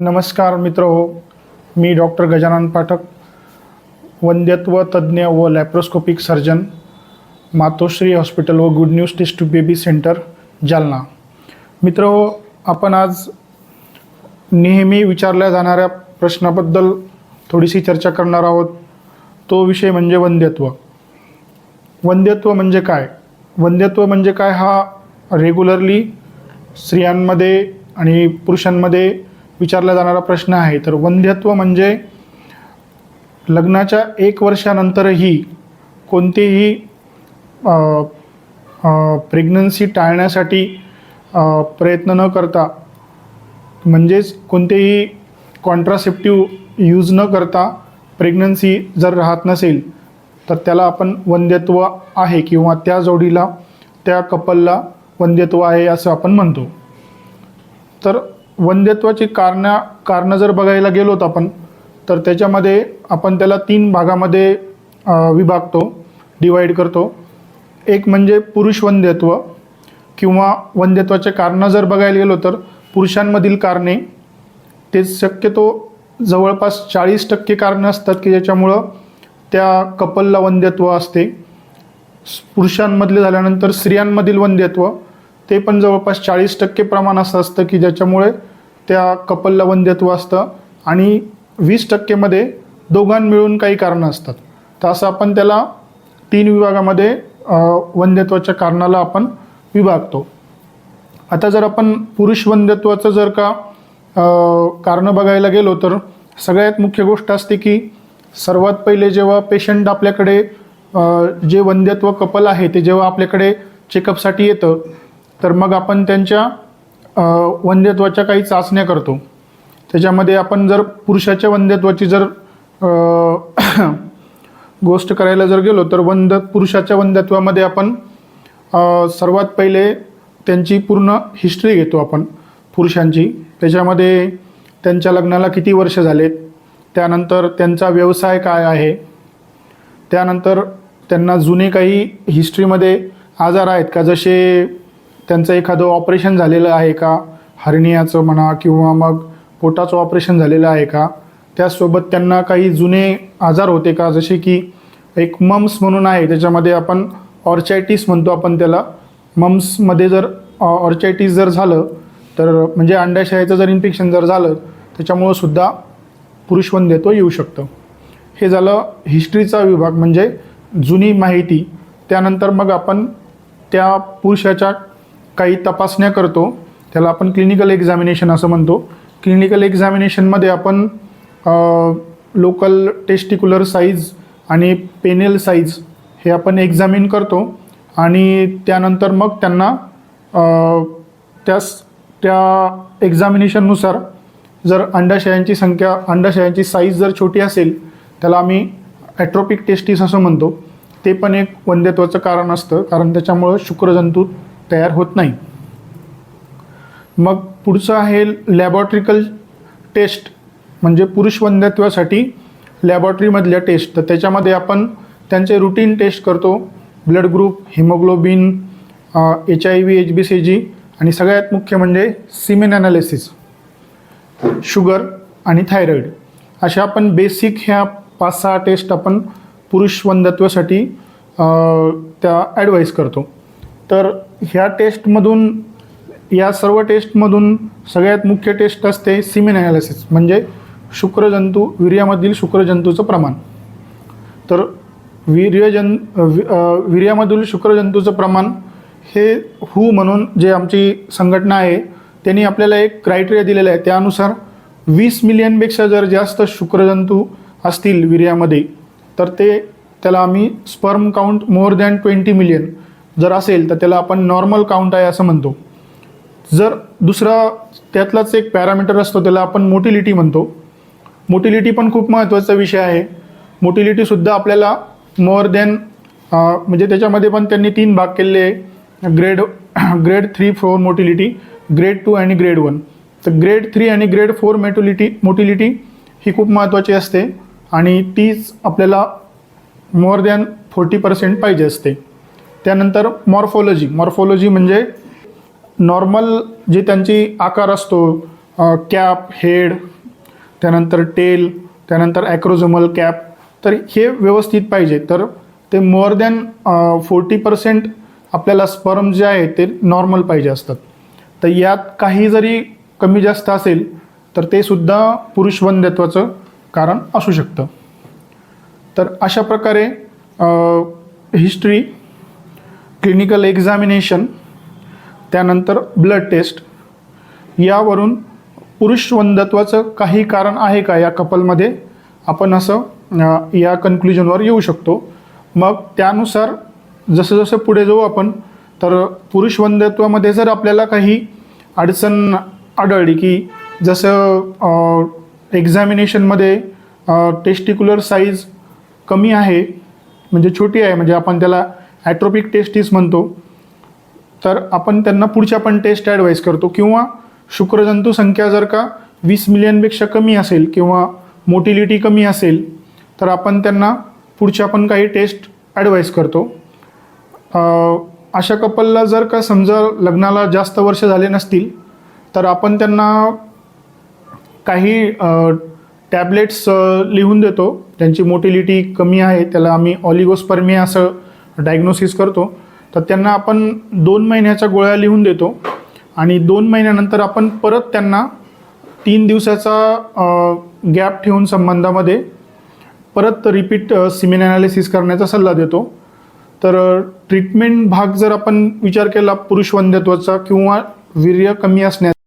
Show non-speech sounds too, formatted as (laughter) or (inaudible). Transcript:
नमस्कार मित्र हो मी डॉक्टर गजानन पाठक वंद्यत्व तज्ज्ञ व लॅप्रोस्कोपिक सर्जन मातोश्री हॉस्पिटल व good news test tube baby centre Jalna. मित्र हो आपण आज नेहमी विचारल्या जाणाऱ्या प्रश्नाबद्दल थोडीशी चर्चा करणार आहोत. तो विषय म्हणजे वंद्यत्व. वंद्यत्व म्हणजे काय? वंद्यत्व म्हणजे काय हा रेग्युलरली स्त्रियांमध्ये आणि पुरुषांमध्ये विचारला जाणारा प्रश्न आहे. तर वंध्यत्व म्हणजे लग्नाच्या एक वर्षानंतरही कोणतेही प्रेग्नन्सी टाळण्यासाठी प्रयत्न न करता म्हणजेच कोणतेही कॉन्ट्रासेप्टिव्ह यूज न करता प्रेग्नन्सी जर राहत नसेल तर त्याला आपण वंध्यत्व आहे किंवा त्या जोडीला त्या कपलला वंध्यत्व आहे असं आपण म्हणतो. तर वंध्यत्वाची कारणं कारणं जर बघायला गेलोत आपण तर त्याच्यामध्ये आपण त्याला तीन भागामध्ये विभागतो डिवाईड करतो. एक म्हणजे पुरुष वंध्यत्व किंवा वंध्यत्वाचे कारणं जर बघायला गेलो तर पुरुषांमधील कारणे ते शक्यतो जवळपास चाळीस टक्के कारणं असतात की ज्याच्यामुळं त्या कपलला वंध्यत्व असते. पुरुषांमधले झाल्यानंतर स्त्रियांमधील वंध्यत्व ते पण जवळपास चाळीस टक्के प्रमाण असं असतं की ज्याच्यामुळे त्या कपलला वंध्यत्व असतं. आणि वीस टक्केमध्ये दोघां मिळून काही कारणं असतात. तर असं आपण त्याला तीन विभागामध्ये अ, वंध्यत्वाच्या कारणाला आपण विभागतो. आता जर आपण पुरुष वंध्यत्वाचं जर का कारणं बघायला गेलो तर सगळ्यात मुख्य गोष्ट असते की सर्वात पहिले जेव्हा पेशंट आपल्याकडे जे वंध्यत्व कपल आहे ते जेव्हा आपल्याकडे चेकअपसाठी येतं तर मग आपण त्यांच्या अ, वंध्यत्वाच्या काही चाचण्या करतो. त्याच्यामध्ये आपण जर पुरुषाच्या वंध्यत्वाची जर (coughs) गोष्ट करायला जर गेलो तर वंद पुरुषाच्या वंध्यत्वामध्ये आपण सर्वात पहिले त्यांची पूर्ण हिस्ट्री घेतो आपण पुरुषांची. त्याच्यामध्ये त्यांच्या लग्नाला किती वर्ष झालेत त्यानंतर त्यांचा व्यवसाय काय आहे त्यानंतर त्यांना जुने काही हिस्ट्रीमध्ये आजार आहेत का? जसे त्यांचं एखादं ऑपरेशन झालेलं आहे का? हर्नियाचं म्हणा किंवा मग पोटाचं ऑपरेशन झालेलं आहे का? त्याचसोबत त्यांना काही जुने आजार होते का? जसे की एक मम्स म्हणून आहे त्याच्यामध्ये आपण ऑर्चायटिस म्हणतो आपण त्याला. मम्समध्ये जर ऑर्चायटिस जर झालं तर म्हणजे अंडाशयाचं जर इन्फेक्शन जर झालं त्याच्यामुळं सुद्धा पुरुषवंध्यत्व येऊ शकतं. हे झालं हिस्ट्रीचा विभाग म्हणजे जुनी माहिती. त्यानंतर मग आपण त्या पुरुषाच्या काही तपासण्या करतो त्याला आपण क्लिनिकल एक्झामिनेशन असं म्हणतो. क्लिनिकल एक्झामिनेशनमध्ये आपण लोकल टेस्टिक्युलर साईज आणि पेनेल साईज हे आपण एक्झामिन करतो आणि त्यानंतर मग त्यांना त्यास त्या एक्झामिनेशननुसार जर अंडाशयांची संख्या अंडाशयांची साईज जर छोटी असेल त्याला आम्ही ॲट्रोपिक टेस्टिस असं म्हणतो. ते पण एक वंध्यत्वाचं कारण असतं कारण त्याच्यामुळं शुक्रजंतू तयार होत नाही. मग पुढचं आहे लॅबॉरेटरिकल टेस्ट म्हणजे पुरुष वंध्यत्वासाठी लॅबॉरेटरीमधल्या टेस्ट तर त्याच्यामध्ये आपण त्यांचे रुटीन टेस्ट करतो. Blood group haemoglobin H I V H B C G आणि सगळ्यात मुख्य म्हणजे सिमेन ॲनालिसिस शुगर आणि थायरॉईड अशा आपण बेसिक ह्या पाच सहा टेस्ट आपण पुरुष वंधत्वासाठी त्या ॲडवाईस करतो. तर ह्या टेस्टमधून या सर्व टेस्टमधून सगळ्यात मुख्य टेस्ट असते सिमेन ॲनालिसिस म्हणजे शुक्रजंतू वीर्यामधील शुक्रजंतूचं प्रमाण. तर वीर्यजन वि- वीर्यामधील शुक्रजंतूचं प्रमाण हे हू म्हणून जे आमची संघटना आहे त्यांनी आपल्याला एक क्रायटेरिया दिलेला आहे त्यानुसार वीस मिलियनपेक्षा जर जास्त शुक्रजंतू असतील वीर्यामध्ये तर ते त्याला आम्ही sperm count more than twenty million जर असेल तर त्याला आपण नॉर्मल काउंट आहे असं म्हणतो. जर दुसरा त्यातलाच एक पॅरामीटर असतो त्याला आपण मोटिलिटी म्हणतो. मोटिलिटी पण खूप महत्त्वाचा विषय आहे. मोटिलिटीसुद्धा आपल्याला मोर दॅन म्हणजे त्याच्यामध्ये पण त्यांनी तीन भाग केलेले आहे. Grade grade three four motility grade two आणि ग्रेड वन तर ग्रेड थ्री आणि ग्रेड फोर मेटोलिटी मोटिलिटी ही खूप महत्त्वाची असते आणि तीच आपल्याला मोर दॅन फोर्टी पर्सेंट पाहिजे असते. त्यानंतर मॉर्फोलॉजी. मॉर्फोलॉजी म्हणजे नॉर्मल जे त्यांची आकार असतो कॅप हेड त्यानंतर टेल त्यानंतर ॲक्रोझोमल कॅप तर हे व्यवस्थित पाहिजे. तर ते मोर दॅन फोर्टी पर्सेंट आपल्याला स्पर्म जे आहे ते नॉर्मल पाहिजे असतात. तर यात काही जरी कमी जास्त असेल तर ते सुद्धा पुरुष वंध्यत्वाचं कारण असू शकतं. तर अशा प्रकारे हिस्ट्री क्लिनिकल एक्झामिनेशन त्यानंतर ब्लड टेस्ट. यावरून पुरुष वंध्यत्वाचं काही कारण आहे का या कपलमध्ये? आपण असं या कन्क्लुजनवर येऊ शकतो. मग त्यानुसार जसं जसं पुढे जाऊ आपण तर पुरुष वंध्यत्वामध्ये जर आपल्याला काही अडचण आढळली की जसं एक्झामिनेशनमध्ये टेस्टिक्युलर साईज कमी आहे म्हणजे छोटी आहे म्हणजे आपण त्याला ॲट्रोपिक टेस्टिस म्हणतो. तर आपण त्यांना पुढच्या पण टेस्ट ॲडवाईस करतो. किंवा शुक्रजंतू संख्या जर का वीस मिलियनपेक्षा कमी असेल किंवा मोटिलिटी कमी असेल तर आपण त्यांना पुढच्या पण काही टेस्ट ॲडवाईस करतो. अशा कपलला जर का समजा लग्नाला जास्त वर्ष झाले नसतील तर आपण त्यांना काही टॅबलेट्स लिहून देतो. त्यांची मोटिलिटी कमी आहे त्याला आम्ही ऑलिगोस्पर्मिया असं डायग्नोसिस करतो तर त्यांना आपण दोन महिन्याच्या गोळ्या लिहून देतो आणि दोन महिन्यानंतर आपण परत त्यांना तीन दिवसाचा गॅप ठेवून संबंधामध्ये परत रिपीट सिमेन ॲनालिसिस करण्याचा सल्ला देतो. तर ट्रीटमेंट भाग जर आपण विचार केला पुरुष वंध्यत्वाचा किंवा वीर्य कमी असण्याचा